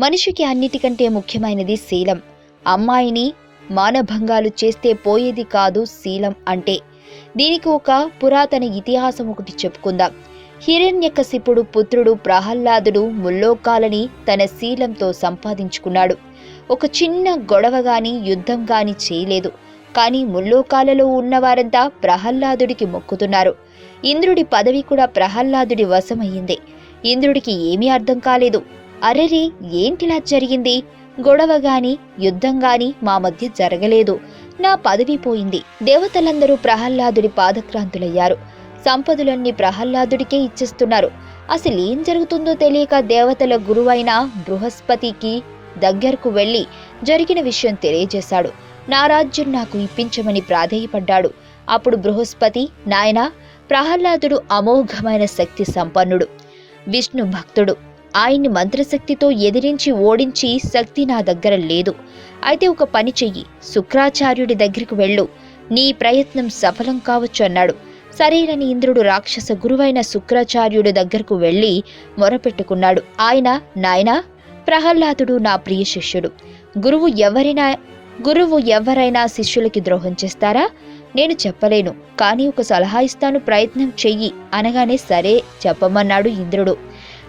మనిషికి అన్నిటికంటే ముఖ్యమైనది శీలం. అమ్మాయిని మానభంగాలు చేస్తే పోయేది కాదు శీలం అంటే. దీనికి ఒక పురాతన ఇతిహాసం ఒకటి చెప్పుకుందాం. హిరణ్యకశిపుడు పుత్రుడు ప్రహ్లాదుడు ముల్లోకాలని తన శీలంతో సంపాదించుకున్నాడు. ఒక చిన్న గొడవ గాని యుద్ధం గాని చేయలేదు. కానీ ముల్లోకాలలో ఉన్నవారంతా ప్రహ్లాదుడికి మొక్కుతున్నారు. ఇంద్రుడి పదవి కూడా ప్రహ్లాదుడి వశమయ్యింది. ఇంద్రుడికి ఏమీ అర్థం కాలేదు. అరెరే ఏంటిలా జరిగింది? గొడవ గాని యుద్ధం గాని మా మధ్య జరగలేదు. నా పదవి పోయింది. దేవతలందరూ ప్రహ్లాదుడి పాదక్రాంతులయ్యారు. సంపదలన్నీ ప్రహ్లాదుడికే ఇచ్చేస్తున్నారు. అసలు ఏం జరుగుతుందో తెలియక దేవతల గురువైన బృహస్పతికి దగ్గరకు వెళ్ళి జరిగిన విషయం తెలియజేశాడు. నా రాజ్యం నాకు ఇప్పించమని ప్రాధేయపడ్డాడు. అప్పుడు బృహస్పతి నాయనా ప్రహ్లాదుడు అమోఘమైన శక్తి సంపన్నుడు విష్ణు భక్తుడు. ఆయన్ని మంత్రశక్తితో ఎదిరించి ఓడించి శక్తి నా దగ్గర లేదు. అయితే ఒక పని చెయ్యి. శుక్రాచార్యుడి దగ్గరికి వెళ్ళు. నీ ప్రయత్నం సఫలం కావచ్చు అన్నాడు. సరేనని ఇంద్రుడు రాక్షస గురువైన శుక్రాచార్యుడి దగ్గరకు వెళ్ళి మొరపెట్టుకున్నాడు. ఆయన నాయనా ప్రహ్లాదుడు నా ప్రియ శిష్యుడు. గురువు ఎవరైనా గురువు ఎవరైనా శిష్యులకి ద్రోహం చేస్తారా? నేను చెప్పలేను. కానీ ఒక సలహా ఇస్తాను ప్రయత్నం చెయ్యి అనగానే సరే చెప్పమన్నాడు ఇంద్రుడు.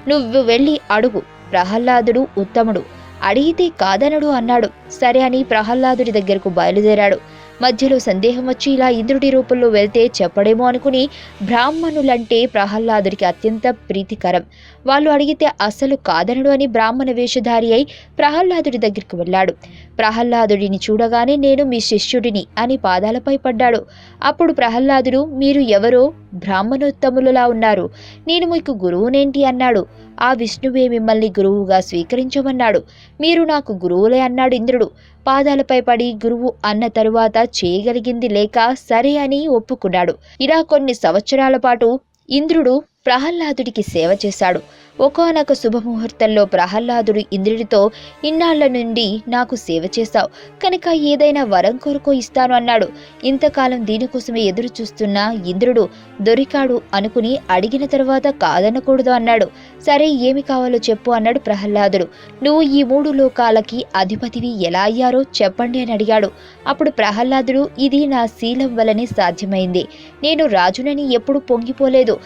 నువ్వు వెళ్ళి అడుగు. ప్రహ్లాదుడు ఉత్తముడు. అడిగితే కాదనడు అన్నాడు. సరే అని ప్రహ్లాదుడి దగ్గరకు బయలుదేరాడు. మధ్యలో సందేహం వచ్చి ఇలా ఇంద్రుడి రూపంలో వెళ్తే చెప్పడేమో అనుకుని బ్రాహ్మణులంటే ప్రహ్లాదుడికి అత్యంత ప్రీతికరం. వాళ్ళు అడిగితే అసలు కాదనడు అని బ్రాహ్మణ వేషధారి అయి ప్రహ్లాదుడి దగ్గరికి వెళ్ళాడు. ప్రహ్లాదుడిని చూడగానే నేను మీ శిష్యుడిని అని పాదాలపై పడ్డాడు. అప్పుడు ప్రహ్లాదుడు మీరు ఎవరో బ్రాహ్మణోత్తములులా ఉన్నారు. నేను మీకు గురువునేంటి అన్నాడు. ఆ విష్ణువే మిమ్మల్ని గురువుగా స్వీకరించమన్నాడు. మీరు నాకు గురువులే అన్నాడు ఇంద్రుడు. పాదాలపై పడి గురువు అన్న తరువాత చేయగలిగింది లేక సరే అని ఒప్పుకున్నాడు. ఇలా కొన్ని సంవత్సరాల పాటు ఇంద్రుడు ప్రహ్లాదుడికి సేవ చేశాడు. ఒకనొక శుభముహూర్తంలో ప్రహ్లాదుడు ఇంద్రుడితో ఇన్నాళ్ళ నుండి నాకు సేవ చేశావు. కనుక ఏదైనా వరం కొరకు ఇస్తాను అన్నాడు. ఇంతకాలం దీనికోసమే ఎదురు చూస్తున్న ఇంద్రుడు దొరికాడు అనుకుని అడిగిన తర్వాత కాదనకూడదు అన్నాడు. సరే ఏమి కావాలో చెప్పు అన్నాడు ప్రహ్లాదుడు. నువ్వు ఈ మూడు లోకాలకి అధిపతివి ఎలా అయ్యారో చెప్పండి అని అడిగాడు. అప్పుడు ప్రహ్లాదుడు ఇది నా శీలం వలనే సాధ్యమైంది. నేను రాజునని ఎప్పుడు పొంగిపోలేదు.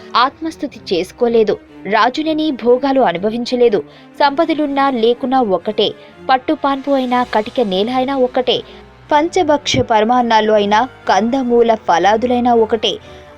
ఆత్మస్థుతి చేసుకోలేదు. రాజునని భోగాలు అనుభవించలేదు. సంపదలున్నా లేకున్నా ఒక్కటే పట్టుపాన్పు అయినా కటిక నేల అయినా ఒకటే. పంచభక్ష పరమాన్నాలు అయినా కందమూల ఫలాదులైనా ఒకటే.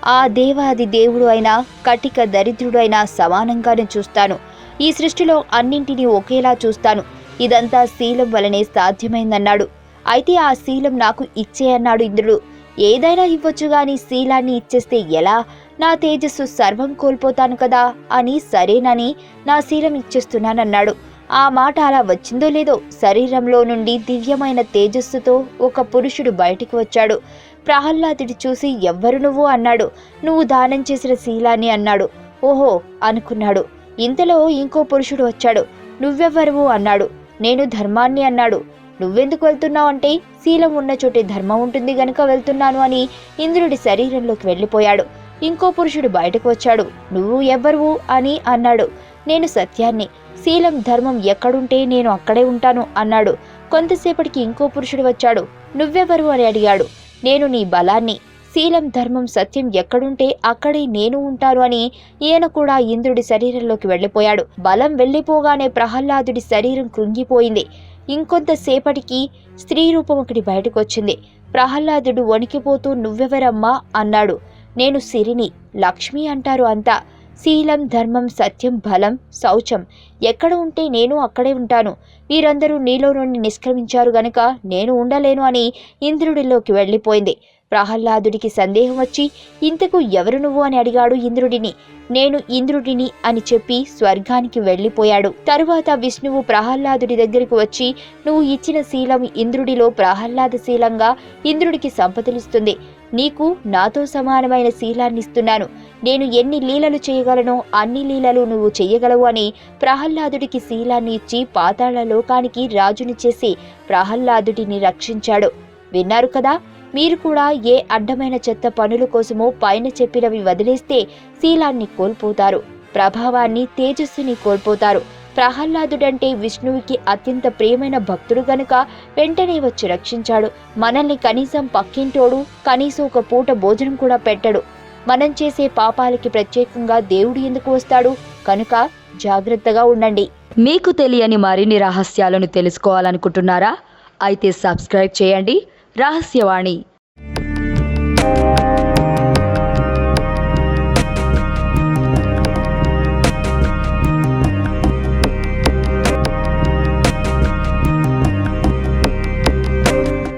ఆ దేవాది దేవుడు అయినా కటిక దరిద్రుడు అయినా సమానంగానే చూస్తాను. ఈ సృష్టిలో అన్నింటినీ ఒకేలా చూస్తాను. ఇదంతా శీలం వలనే సాధ్యమైందన్నాడు. అయితే ఆ శీలం నాకు ఇచ్చే అన్నాడు ఇంద్రుడు. ఏదైనా ఇవ్వచ్చు గాని శీలాన్ని ఇచ్చేస్తే ఎలా? నా తేజస్సు సర్వం కోల్పోతాను కదా అని సరేనని నా శీలం ఇచ్చేస్తున్నానన్నాడు. ఆ మాట అలా వచ్చిందో లేదో శరీరంలో నుండి దివ్యమైన తేజస్సుతో ఒక పురుషుడు బయటికి వచ్చాడు. ప్రహ్లాదుడి చూసి ఎవ్వరు నువ్వు? అన్నాడు. నువ్వు దానం చేసిన శీలాన్ని అన్నాడు. ఓహో అనుకున్నాడు. ఇంతలో ఇంకో పురుషుడు వచ్చాడు. నువ్వెవ్వరువు? అన్నాడు. నేను ధర్మాన్ని అన్నాడు. నువ్వెందుకు వెళ్తున్నావు అంటే శీలం ఉన్న చోటే ధర్మం ఉంటుంది గనుక వెళ్తున్నాను అని ఇంద్రుడి శరీరంలోకి వెళ్ళిపోయాడు. ఇంకో పురుషుడు బయటకు వచ్చాడు. నువ్వు ఎవ్వరువు? అని అన్నాడు. నేను సత్యాన్ని. శీలం ధర్మం ఎక్కడుంటే నేను అక్కడే ఉంటాను అన్నాడు. కొంతసేపటికి ఇంకో పురుషుడు వచ్చాడు. నువ్వెవరు? అని అడిగాడు. నేను నీ బలాన్ని. శీలం ధర్మం సత్యం ఎక్కడుంటే అక్కడే నేను ఉంటాను అని ఈయన కూడా ఇంద్రుడి శరీరంలోకి వెళ్ళిపోయాడు. బలం వెళ్ళిపోగానే ప్రహ్లాదుడి శరీరం కృంగిపోయింది. ఇంకొంతసేపటికి స్త్రీ రూపం ఒకటి బయటకు వచ్చింది. ప్రహ్లాదుడు వణికిపోతూ నువ్వెవరమ్మా? అన్నాడు. నేను సిరిని లక్ష్మి అంటారు అంతా. శీలం ధర్మం సత్యం బలం శౌచం. ఎక్కడ ఉంటే నేను అక్కడే ఉంటాను. వీరందరూ నీలో నుండి నిష్క్రమించారు గనుక నేను ఉండలేను అని ఇంద్రుడిలోకి వెళ్ళిపోయింది. ప్రహ్లాదుడికి సందేహం వచ్చి ఇంతకు ఎవరు నువ్వు? అని అడిగాడు ఇంద్రుడిని. నేను ఇంద్రుడిని అని చెప్పి స్వర్గానికి వెళ్ళిపోయాడు. తరువాత విష్ణువు ప్రహ్లాదుడి దగ్గరికి వచ్చి నువ్వు ఇచ్చిన శీలం ఇంద్రుడిలో ప్రహ్లాద శీలంగా ఇంద్రుడికి సంపదలిస్తుంది. నీకు నాతో సమానమైన శీలాన్ని ఇస్తున్నాను నేను ఎన్ని లీలలు చేయగలనో అన్ని లీలలు నువ్వు చేయగలవు అని ప్రహ్లాదుడికి శీలాన్ని ఇచ్చి పాతాళ లోకానికి రాజుని చేసి ప్రహ్లాదుడిని రక్షించాడు. విన్నారు కదా? మీరు కూడా ఏ అడ్డమైన చెత్త పనుల కోసమో పైన చెప్పినవి వదిలేస్తే శీలాన్ని కోల్పోతారు. ప్రభావాన్ని తేజస్సుని కోల్పోతారు. ప్రహ్లాదుడంటే విష్ణువుకి అత్యంత ప్రియమైన భక్తుడు గనుక వెంటనే వచ్చి రక్షించాడు. మనల్ని కనీసం పక్కింటోడు కనీసం ఒక పూట భోజనం కూడా పెట్టడు. మనం చేసే పాపాలకి ప్రత్యేకంగా దేవుడు ఎందుకు వస్తాడు? కనుక జాగ్రత్తగా ఉండండి. మీకు తెలియని మరిన్ని రహస్యాలను తెలుసుకోవాలనుకుంటున్నారా? అయితే సబ్స్క్రైబ్ చేయండి. రహస్యవాణి